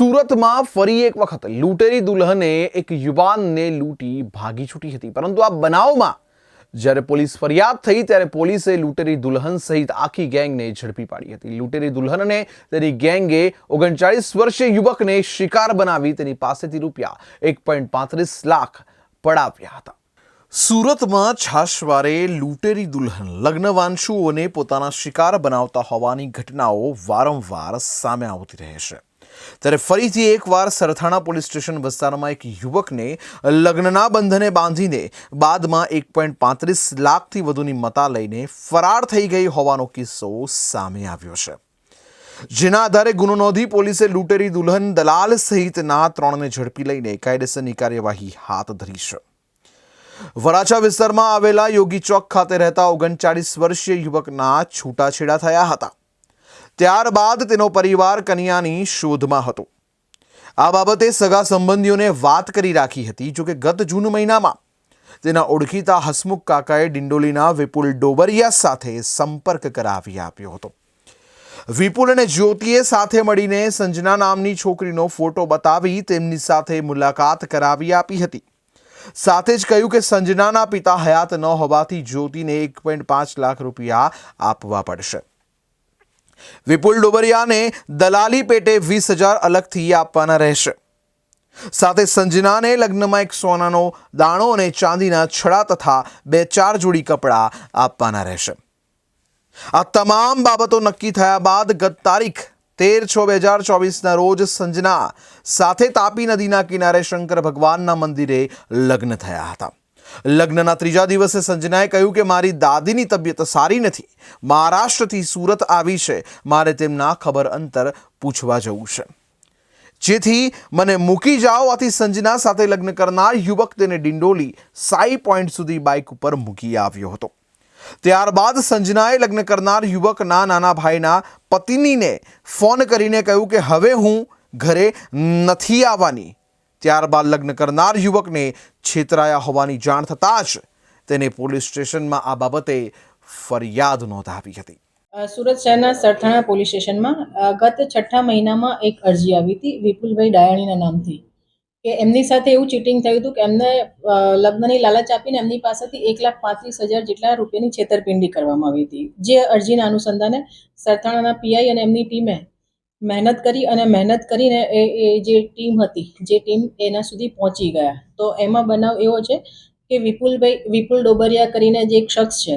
સુરતમાં ફરી એક વખત લૂંટેરી દુલ્હને એક યુવાનને લૂંટી ભાગી છૂટી હતી. પરંતુ આ બનાવમાં જ્યારે પોલીસ ફરિયાદ થઈ ત્યારે પોલીસે લૂંટેરી દુલ્હન સહિત આખી ગેંગને ઝડપી પાડી હતી. લૂંટેરી દુલ્હન તેની ગેંગે ઓગણચાળીસ વર્ષીય યુવકને શિકાર બનાવી તેની પાસેથી રૂપિયા એક પોઈન્ટ પાંત્રીસ લાખ પડાવ્યા હતા. સુરતમાં છાશવારે લૂંટેરી દુલ્હન લગ્નવાંશુઓને પોતાના શિકાર બનાવતા હોવાની ઘટનાઓ વારંવાર સામે આવતી રહે છે. ત્યારે ફરીથી એકવાર સરથાણા પોલીસ સ્ટેશન વિસ્તારમાં એક યુવકને લગ્નના બંધને બાંધીને બાદમાં એક પોઈન્ટ પાંત્રીસ લાખથી વધુની મતા લઈને ફરાર થઈ ગઈ હોવાનો કિસ્સો સામે આવ્યો છે. જેના આધારે ગુનો નોંધી પોલીસે લૂંટેરી દુલ્હન દલાલ સહિતના ત્રણને ઝડપી લઈને કાયદેસરની કાર્યવાહી હાથ ધરી છે. વરાછા વિસ્તારમાં આવેલા યોગી ચોક ખાતે રહેતા ઓગણચાળીસ વર્ષીય યુવકના છૂટાછેડા થયા હતા. ત્યારબાદ તેનો પરિવાર કન્યાની શોધમાં હતો. આ બાબતે સગા સંબંધીઓને વાત કરી રાખી હતી જોકે ગત જૂન મહિનામાં તેના ઓળખીતા હસમુખ કાકાએ ડિંડોલીના વિપુલ ડોબરિયા સાથે સંપર્ક કરાવી આપ્યો હતો. વિપુલ અને જ્યોતિએ સાથે મળીને સંજના નામની છોકરીનો ફોટો બતાવી તેમની સાથે મુલાકાત કરાવી આપી હતી. સાથે જ કહ્યું કે સંજનાના પિતા હયાત ન હોવાથી જ્યોતિને એક પોઈન્ટ પાંચ લાખ રૂપિયા આપવા પડશે. વિપુલ ડોબરિયાને દલાલી પેટે વીસ હજાર અલગથી આપવાના રહેશે. સાથે સંજનાને લગ્નમાં એક સોનાનો દાણો અને ચાંદીના છડા તથા બે ચાર જોડી કપડાં આપવાના રહેશે. આ તમામ બાબતો નક્કી થયા બાદ ગત તારીખ તેર છ બે હજાર ચોવીસના રોજ સંજના સાથે તાપી નદીના કિનારે શંકર ભગવાનના મંદિરે લગ્ન થયા હતા. લગ્નના ત્રીજા દિવસે સંજનાએ કહ્યું કે મારી દાદીની તબિયત સારી નથી. મહારાષ્ટ્રથી સુરત આવી છે. મારે તેમના ખબર અંતર પૂછવા જવું છે. જેથી મને મૂકી જાઓ. આથી સંજના સાથે લગ્ન કરનાર યુવક તેને ડિંડોલી સાઈ પોઈન્ટ સુધી બાઇક ઉપર મૂકી આવ્યો હતો. ત્યારબાદ સંજનાએ લગ્ન કરનાર યુવકના નાના ભાઈના પત્નીને ફોન કરીને કહ્યું કે હવે હું ઘરે નથી આવવાની. ત્યારબાદ લગ્ન કરનાર યુવકને છેતરાયા હોવાની જાણ થતાં જ તેને પોલીસ સ્ટેશનમાં આ બાબતે ફરિયાદ નોંધાવી હતી. સુરત શહેરના સરથાણા પોલીસ સ્ટેશનમાં ગત છઠ્ઠા મહિનામાં એક અરજી આવી હતી વિપુલભાઈ ડાયાણીના નામથી, કે એમની સાથે એવું ચીટિંગ થયું હતું કે એમને લગ્નની લાલચ આપીને એમની પાસેથી એક લાખ પાંત્રીસ હજાર જેટલા રૂપિયાની છેતરપિંડી કરવામાં આવી હતી. જે અરજીના અનુસંધાને સરથાણાના પીઆઈ અને એમની ટીમે મહેનત કરી અને મહેનત કરીને એ એ જે ટીમ હતી, જે ટીમ એના સુધી પહોંચી ગયા. તો એમાં બનાવ એવો છે કે વિપુલભાઈ, વિપુલ ડોબરિયા કરીને જે એક શખ્સ છે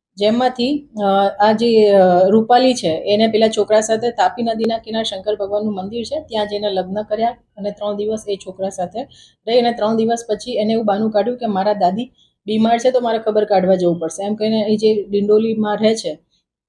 જેમાંથી આ જે રૂપાલી છે, એને પેલા છોકરા સાથે તાપી નદીના કિનારે શંકર ભગવાનનું મંદિર છે, ત્યાં જઈને લગ્ન કર્યા અને ત્રણ દિવસ એ છોકરા સાથે રહી અને ત્રણ દિવસ પછી એને એવું બાનું કાઢ્યું કે મારા દાદી બીમાર છે તો મારે ખબર કાઢવા જવું પડશે. એમ કહીને એ જે ડિંડોલીમાં રહે છે,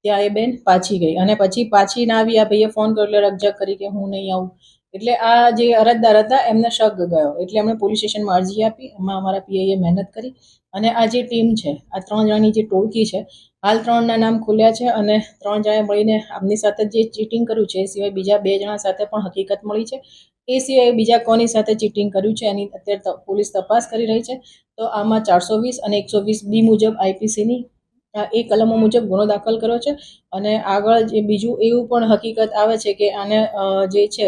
ત્યાં એ બેન પાછી ગઈ અને પછી પાછી ના આવી આ ભાઈએ ફોન કર્યો એટલે રકઝક કરી કે હું નહીં આવું. એટલે આ જે અરજદાર હતા એમને શક ગયો. એટલે એમણે પોલીસ સ્ટેશનમાં અરજી આપી, એમાં અમારા પીઆઈએ મહેનત કરી અને આ જે ટીમ છે, આ ત્રણ જણાની જે ટોળકી છે, હાલ ત્રણના નામ ખુલ્યા છે અને ત્રણ જણાએ મળીને આમની સાથે જે ચીટિંગ કર્યું છે, એ સિવાય બીજા બે જણા સાથે પણ હકીકત મળી છે. એ સિવાય બીજા કોની સાથે ચીટિંગ કર્યું છે, એની અત્યારે પોલીસ તપાસ કરી રહી છે. તો આમાં ચારસો વીસ અને એકસો વીસ બી મુજબ આઈપીસીની એ કલમો મુજબ ગુનો દાખલ કર્યો છે. અને આગળ જે બીજું એવું પણ હકીકત આવે છે કે આને જે છે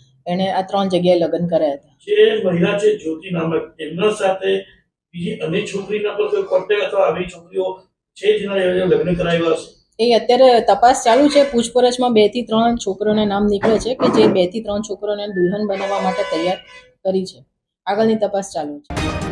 એણે આ ત્રણ જગ્યાએ લગ્ન કર્યા હતા. જે મહિલા છે જ્યોતિ નામક એમના સાથે બીજી અનેક છોકરીના પર કોઈ કોન્ટેક્ટ અથવા આવી છોકરીઓ છે જેના લગ્ન કરાવ્યા હશે? એ અત્યારે તપાસ ચાલુ છે. પૂછપરછમાં બેથી ત્રણ છોકરોના નામ નીકળે છે કે જે બેથી ત્રણ છોકરોને દુલ્હન બનાવવા માટે તૈયાર કરી છે. આગળની તપાસ ચાલુ છે.